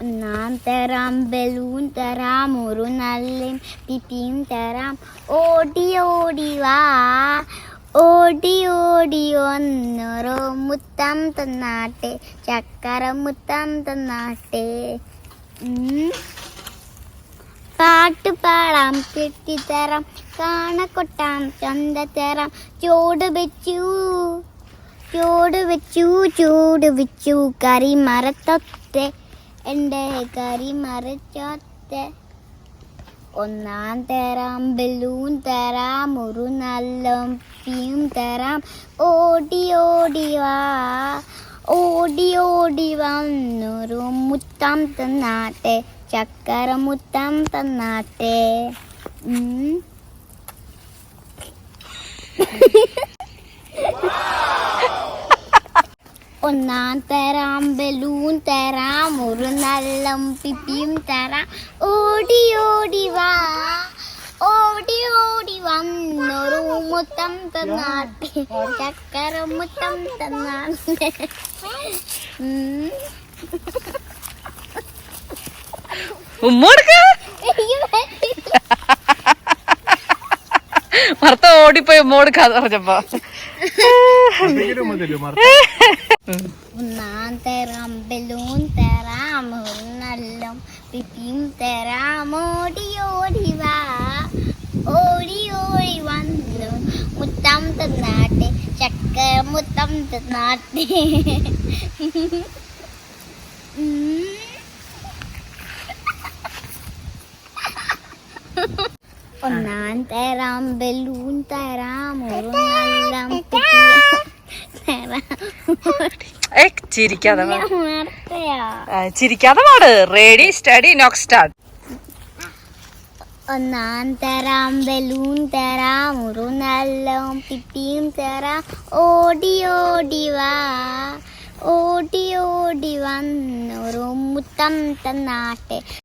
ഒന്നാം തരാം ബലൂൺ തരാം ഒരു നല്ല പിപ്പിയും തരാം ഓടി ഓടി വാ ഓടി ഓടി ഒന്നൊരു മുത്തം തന്നാട്ടെ ചക്കര മുത്തം തന്നാട്ടെ പാട്ട് പാടാം കെട്ടിത്തരാം കാണക്കൊട്ടാം ചന്ത തരാം ചോട് വെച്ചു ചോട് വെച്ചു ചൂട് വെച്ചു കറി മരത്തൊത്തെ എന്റെ കറി മരച്ചൊത്തെ ഒന്നാം തരാം ബലൂൺ തരാം ഒരു നല്ല പിയും തരാം. ഓടി ഓടി വാ ഓടി ഓടി വന്നൊരു മുത്തം തന്നാട്ടെ ചക്കര മുത്തം തന്നാട്ടെ. ഒന്നാം തരാം ബലൂൺ തരാം ഒരു നല്ല പിപ്പിയും തരാം. ഓടി ഓടി വാ ഓടി ഓടി വന്നൊരു മുത്തം തന്നാട്ടെ ചക്കര മുത്തം തന്നാട്ടെ ഉം. മർത്ത ഓടിപ്പോയി മോട് കഥ പറഞ്ഞപ്പോ. ഒന്നാം തരാം ബലൂൺ പിപ്പിയും തരാം ഓടി ഓടി ഓടി വന്നു. മുത്തം തന്നാട്ടെ ചക്ക മുത്തം തന്നാട്ടെ. ഒന്നാം തരാം ബലൂൺ തരാം ഒരു നല്ല പിപ്പിയും തരാം. ഏ ചിരിക്കാതെ ചിരിക്കാതെ പാട്. റെഡി സ്റ്റഡി നോക്ക് സ്റ്റാർട്ട് ഒന്നാം തരാം ബലൂൺ തരാം ഒരു നല്ല പിപ്പിയും തരാം. ഓടി ഓടി വാ. ഓടി ഓടി വന്നൊരു മുത്തം തന്നാട്ടെ.